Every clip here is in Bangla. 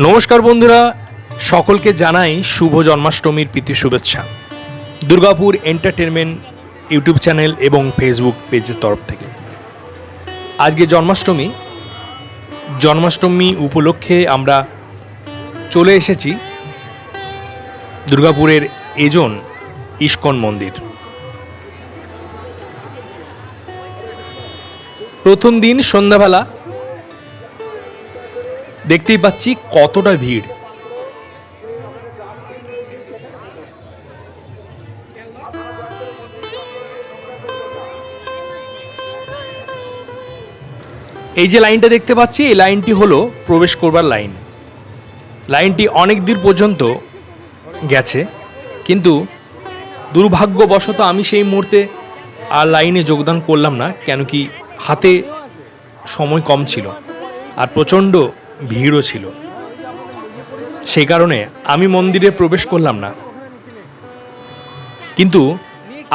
নমস্কার বন্ধুরা, সকলকে জানাই শুভ জন্মাষ্টমীর প্রীতি শুভেচ্ছা। দুর্গাপুর এন্টারটেনমেন্ট ইউটিউব চ্যানেল এবং ফেসবুক পেজের তরফ থেকে। আজকে জন্মাষ্টমী। জন্মাষ্টমী উপলক্ষে আমরা চলে এসেছি দুর্গাপুরের এজন ইস্কন মন্দির। প্রথম দিন সন্ধ্যাবেলা দেখতেই পাচ্ছি কতটা ভিড়। এই যে লাইনটা দেখতে পাচ্ছি, এই লাইনটি হলো প্রবেশ করবার লাইন। লাইনটি অনেক দূর পর্যন্ত গেছে, কিন্তু দুর্ভাগ্যবশত আমি সেই মুহূর্তে আর লাইনে যোগদান করলাম না, কেন কি হাতে সময় কম ছিল। আর প্রচণ্ড ভিড়ও ছিল। সেই কারণে আমি মন্দিরে প্রবেশ করলাম না। কিন্তু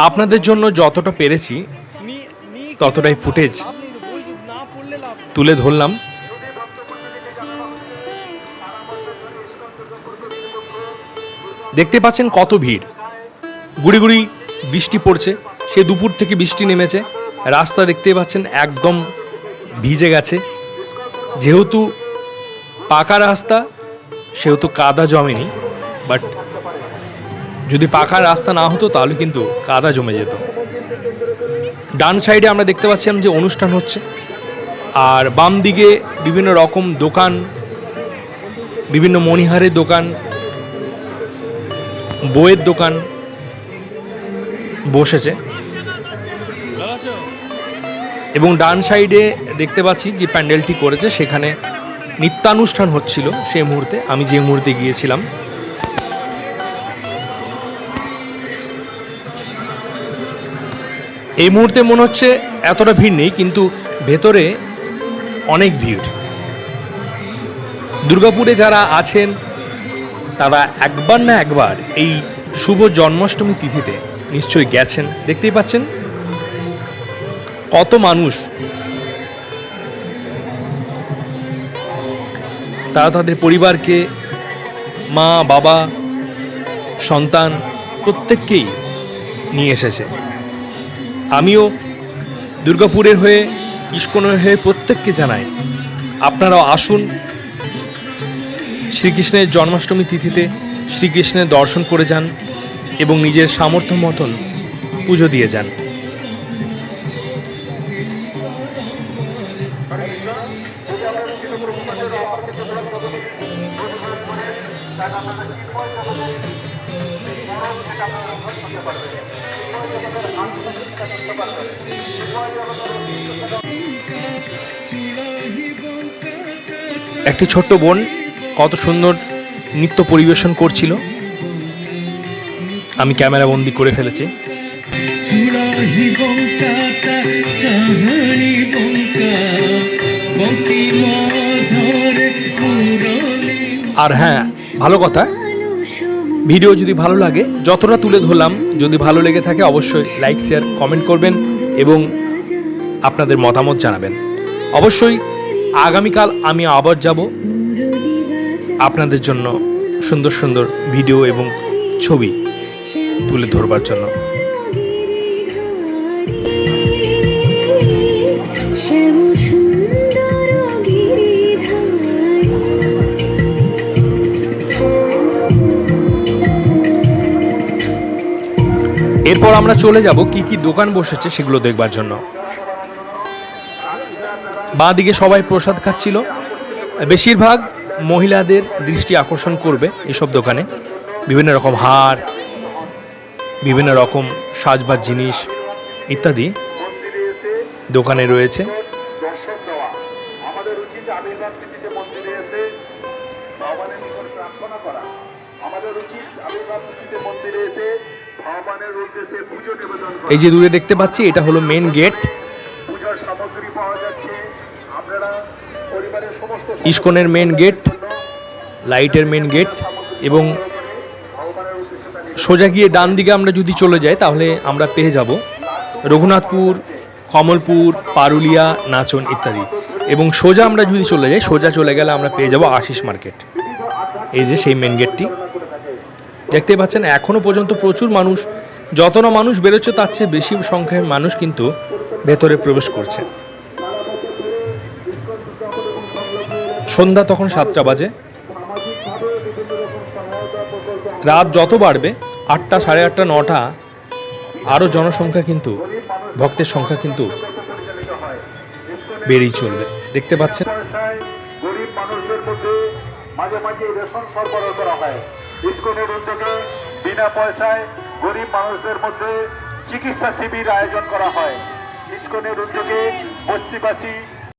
আপনাদের জন্য যতটা পেরেছি, ততটাই ফুটেজ তুলে ধরলাম। দেখতে পাচ্ছেন কত ভিড়। গুড়ি গুড়ি বৃষ্টি পড়ছে, সে দুপুর থেকে বৃষ্টি নেমেছে। রাস্তা দেখতে পাচ্ছেন একদম ভিজে গেছে। যেহেতু পাকা রাস্তা, সেহেতু কাদা জমেনি বাট যদি পাকা রাস্তা না হতো, তাহলে কিন্তু কাদা জমে যেত। ডান সাইডে আমরা দেখতে পাচ্ছিলাম যে অনুষ্ঠান হচ্ছে, আর বাম দিকে বিভিন্ন রকম দোকান, বিভিন্ন মণিহারের দোকান, বইয়ের দোকান বসেছে। এবং ডান সাইডে দেখতে পাচ্ছি যে প্যান্ডেলটি করেছে, সেখানে নিত্যানুষ্ঠান হচ্ছিল সেই মুহূর্তে। আমি যে মুহূর্তে গিয়েছিলাম। এই মুহূর্তে মনে হচ্ছে এতটা ভিড় নেই, কিন্তু ভেতরে অনেক ভিড়। দুর্গাপুরে যারা আছেন, তারা একবার না একবার এই শুভ জন্মাষ্টমী তিথিতে নিশ্চয়ই গেছেন। দেখতেই পাচ্ছেন কত মানুষ তারা তাদের পরিবারকে, মা, বাবা, সন্তান প্রত্যেককেই নিয়ে এসেছে। আমিও দুর্গাপুরের হয়ে, ইস্কনের হয়ে প্রত্যেককে জানাই, আপনারাও আসুন শ্রীকৃষ্ণের জন্মাষ্টমী তিথিতে শ্রীকৃষ্ণের দর্শন করে যান এবং নিজের সামর্থ্য মতন পুজো দিয়ে যান। একটি ছোট্ট বোন কত সুন্দর নৃত্য পরিবেশন করছিল। আমি ক্যামেরা বন্দি করে ফেলেছি। আর হ্যাঁ ভালো কথা। ভিডিও যদি ভালো লাগে, যতটা তুলে ধরলাম, যদি ভালো লেগে থাকে, অবশ্যই লাইক শেয়ার কমেন্ট করবেন এবং আপনাদের মতামত জানাবেন। অবশ্যই আগামীকাল আমি আবার যাব আপনাদের জন্য সুন্দর সুন্দর ভিডিও এবং ছবি তুলে ধরবার জন্য। এরপর আমরা চলে যাব কি কি দোকান বসেছে সেগুলো দেখবার জন্য। বাঁ দিকে সবাই প্রসাদ খাচ্ছিল। বেশিরভাগ মহিলাদের দৃষ্টি আকর্ষণ করবে এসব দোকানে। বিভিন্ন রকম হার, বিভিন্ন রকম সাজবার জিনিস ইত্যাদি দোকানে রয়েছে। আমাদের উচিত মন্দিরে এসে ভগবানের নিকট প্রার্থনা করা। আমাদের উচিত আবির্ভাব মন্দিরে এসে ভগবানের উদ্দেশ্যে পুজো নিবেদন এই যে দূরে দেখতে পাচ্ছি এটা হলো মেন গেট পূজার সামগ্রী পাওয়া যাচ্ছে। আপনারা পরিবারের সমস্ত ইস্কনের মেন গেট লাইটের মেন গেট এবং সোজা গিয়ে ডান দিকে আমরা যদি চলে যাই তাহলে আমরা পেয়ে যাব রঘুনাথপুর কমলপুর পারুলিয়া নাচন ইত্যাদি। এবং সোজা আমরা যদি চলে যাই সোজা চলে গেলে আমরা পেয়ে যাব আশিস মার্কেট। এই যে সেই মেন গেটটি দেখতে পাচ্ছেন, এখনও পর্যন্ত প্রচুর মানুষ যত না মানুষ বেরোচ্ছে তার চেয়ে বেশি সংখ্যায় মানুষ কিন্তু ভেতরে প্রবেশ করছে। সন্ধ্যা তখন সাতটা বাজে। রাত যত বাড়বে, আটটা সাড়ে আটটা, নটা আরও জনসংখ্যা কিন্তু, ভক্তের সংখ্যা কিন্তু বেড়েই চলবে। দেখতে পাচ্ছেন? মাঝে মাঝে রেশন সরবরাহ করা হয়। ইস্কনের উদ্যোগে বিনা পয়সায় গরিব মানুষদের মধ্যে চিকিৎসা শিবির আয়োজন করা হয়। ইস্কনের উদ্যোগে বস্তিবাসী